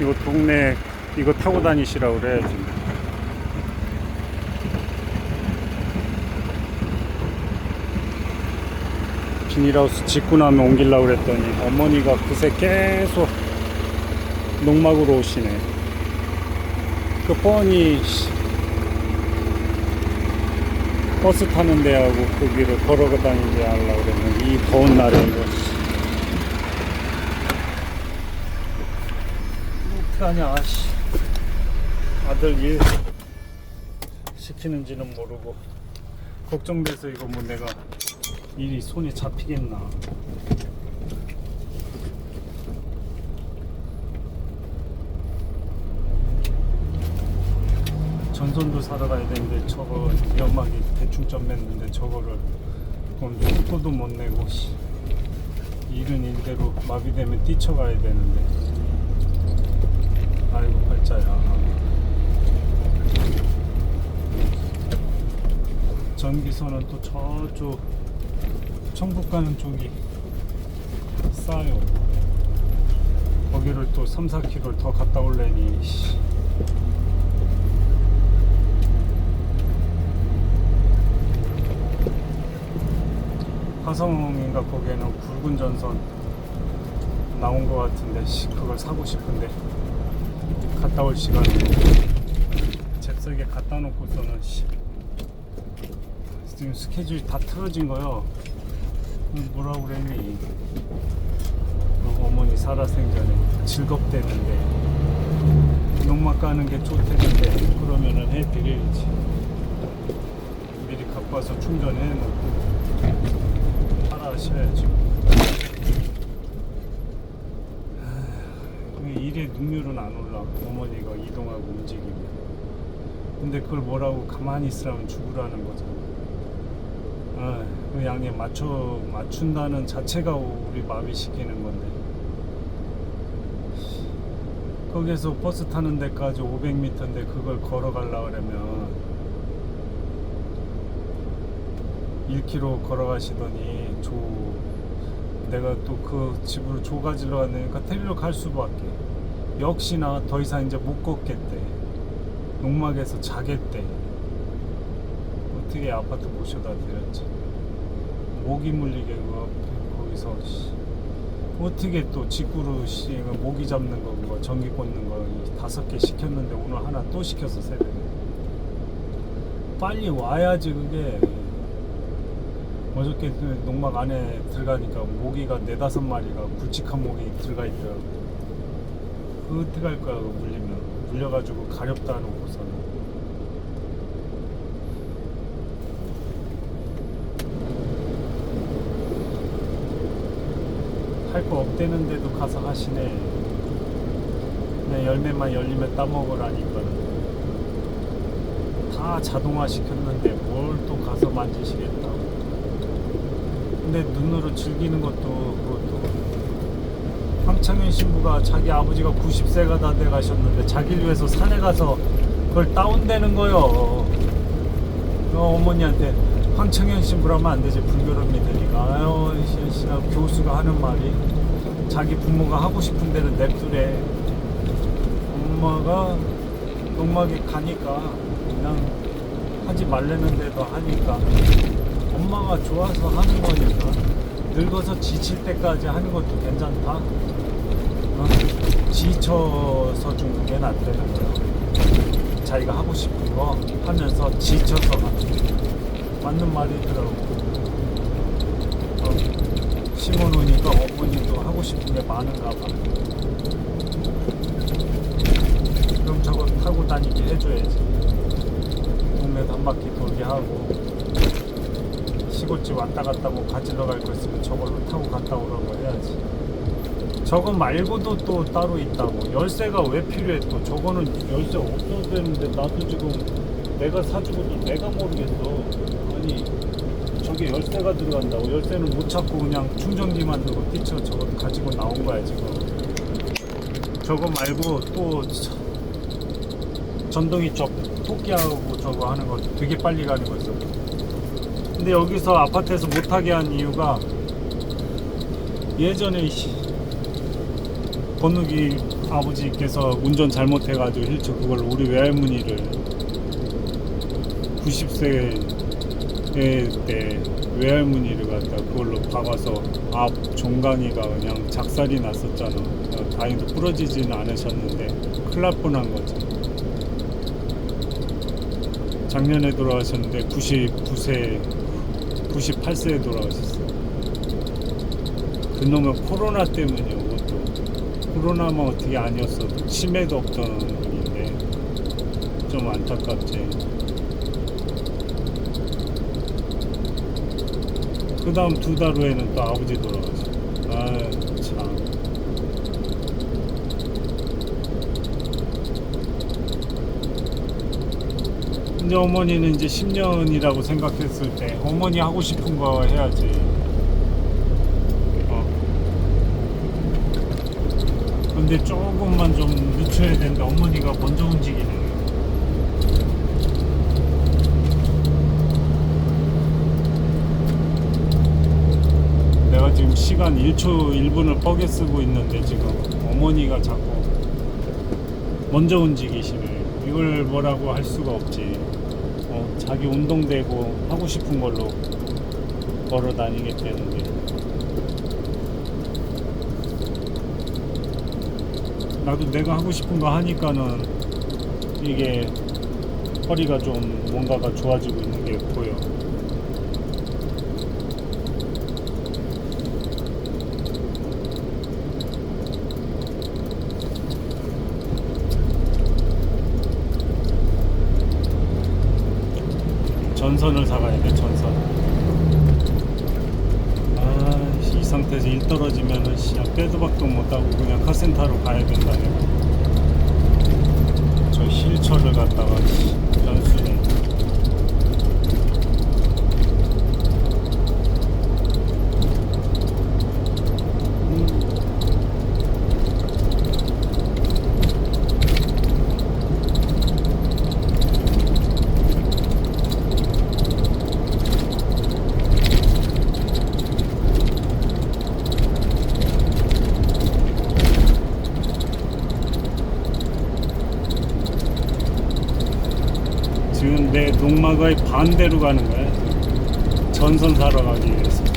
이거 동네 이거 타고 다니시라고 그래야지. 비닐하우스 짓고 나면 옮기려고 그랬더니 어머니가 그새 계속 농막으로 오시네. 그 뻔히 씨, 버스 타는 데하고 거기를 걸어 다니게 하려고 그랬는데 이 더운 날에 이거 씨. 어떡하냐 아씨. 아들 일 시키는지는 모르고 걱정돼서 이거 뭐 내가 일이 손에 잡히겠나. 전선도 사러 가야 되는데 저거 연막이 대충 점 냈는데 저거를 돈 속도도 못 내고 씨. 일은 일대로 마비되면 뛰쳐가야 되는데 아이고 팔자야. 전기선은 또 저쪽 천국 가는 쪽이 싸요. 거기를 또 3, 4km를 더 갔다 올래니 씨. 화성인가 거기에는 굵은 전선 나온 것 같은데 씨, 그걸 사고 싶은데 갔다 올 시간에 잽싸게 갖다 놓고서는 씨, 지금 스케줄이 다 틀어진 거요. 음, 뭐라고 그랬니? 어, 어머니 살아생전에 즐겁대는데 농막 가는 게 좋대는데 그러면은 해드려야지. 미리 갖고 와서 충전해 놓고 하라 하셔야죠. 하, 일의 능률은 안 올라. 어머니가 이동하고 움직이고. 근데 그걸 뭐라고 가만히 있으라면 죽으라는 거잖아. 아, 그 양에 맞춰 맞춘다는 자체가 우리 마비시키는 건데. 거기에서 버스 타는 데까지 500m인데 그걸 걸어가려 그러면 1km 걸어가시더니 조 내가 또 그 집으로 조 가지러 갔으니까 데리러 갈 수밖에 역시나 더 이상 이제 못 걷겠대 농막에서 자겠대 어떻게 아파트 모셔다 드렸지? 모기 물리게 거기서 씨. 어떻게 또 직구로 씨 모기 잡는 거 그거 전기 꽂는 거이 다섯 개 시켰는데 오늘 하나 또 시켰어 새벽에. 빨리 와야지 그게. 어저께 그 농막 안에 들어가니까 모기가 네다섯 마리가 굵직한 모기 들어가 있더라고. 그 어떻게 할 거야 물리면. 물려가지고 가렵다 놓고서는 할 거 없대는데도 가서 하시네. 그냥 열매만 열리면 따먹으라니까는 다 자동화 시켰는데 뭘 또 가서 만지시겠다고 근데 눈으로 즐기는 것도 그것도 황창현 신부가 자기 아버지가 90세가 다 돼 가셨는데 자기를 위해서 산에 가서 그걸 다운되는 거요. 어, 어머니한테 황창현 신부라면 안 되지 불교를 믿으니까. 아유 씨, 씨, 교수가 하는 말이 자기 부모가 하고 싶은 대로 냅두래. 엄마가 농막에 가니까 그냥 하지 말라는데도 하니까 엄마가 좋아서 하는 거니까 늙어서 지칠 때까지 하는 것도 괜찮다. 어? 지쳐서 죽는 게 낫다는 거야. 자기가 하고 싶은 거 하면서 지쳐서 하는 맞는 말이더라고. 어, 심어놓으니까 어머니도 하고 싶은 게 많은가 봐. 그럼 저거 타고 다니게 해줘야지. 동네도 한 바퀴 돌게 하고 시골집 왔다 갔다 뭐 가지러 갈 거 있으면 저걸로 타고 갔다 오라고 해야지. 저거 말고도 또 따로 있다고. 열쇠가 왜 필요해 또? 저거는 열쇠 없어도 되는데 나도 지금 내가 사주고도 내가 모르겠어. 아니 저게 열쇠가 들어간다고. 열쇠는 못 찾고 그냥 충전기만 들고 뛰쳐 저거 가지고 나온 거야 지금. 저거 말고 또 전동이 쪽 토끼하고 저거 하는 거 되게 빨리 가는 거 있어. 근데 여기서 아파트에서 못하게 한 이유가 예전에 씨, 번욱이 아버지께서 운전 잘못해가지고 휠체어 그걸 우리 외할머니를 90세 때 외할머니를 갖다 그걸로 박아서 앞 종강이가 그냥 작살이 났었잖아. 어, 다행히도 부러지지는 않으셨는데 큰일 날 뻔한 거지. 작년에 돌아가셨는데 99세, 98세에 돌아가셨어. 그놈의 코로나 때문이요, 그것도. 코로나만 어떻게 아니었어도 치매도 없던 분인데 좀 안타깝지. 그 다음 두 달 후에는 또 아버지 돌아가셨어. 아, 참. 이제 어머니는 이제 10년이라고 생각했을 때 어머니 하고 싶은 거 해야지. 어. 근데 조금만 좀 늦춰야 되는데 어머니가 먼저 움직이네. 내가 지금 시간 1초 1분을 뻐개 쓰고 있는데 지금 어머니가 자꾸 먼저 움직이시네. 이걸 뭐라고 할 수가 없지. 어, 자기 운동되고 하고 싶은 걸로 걸어 다니겠다는데. 나도 내가 하고 싶은 거 하니까는 이게 허리가 좀 뭔가가 좋아지고 있는 게 보여. 전선을 사가야 돼 전선. 아이 상태에서 일 떨어지면은 씨 빼도 박도 못하고 그냥 카센터로 가야 된다 내가 저 힐처를 갖다가 씨, 연수네 음. 지금 내 농막의 반대로 가는 거야. 전선 사러 가기 위해서.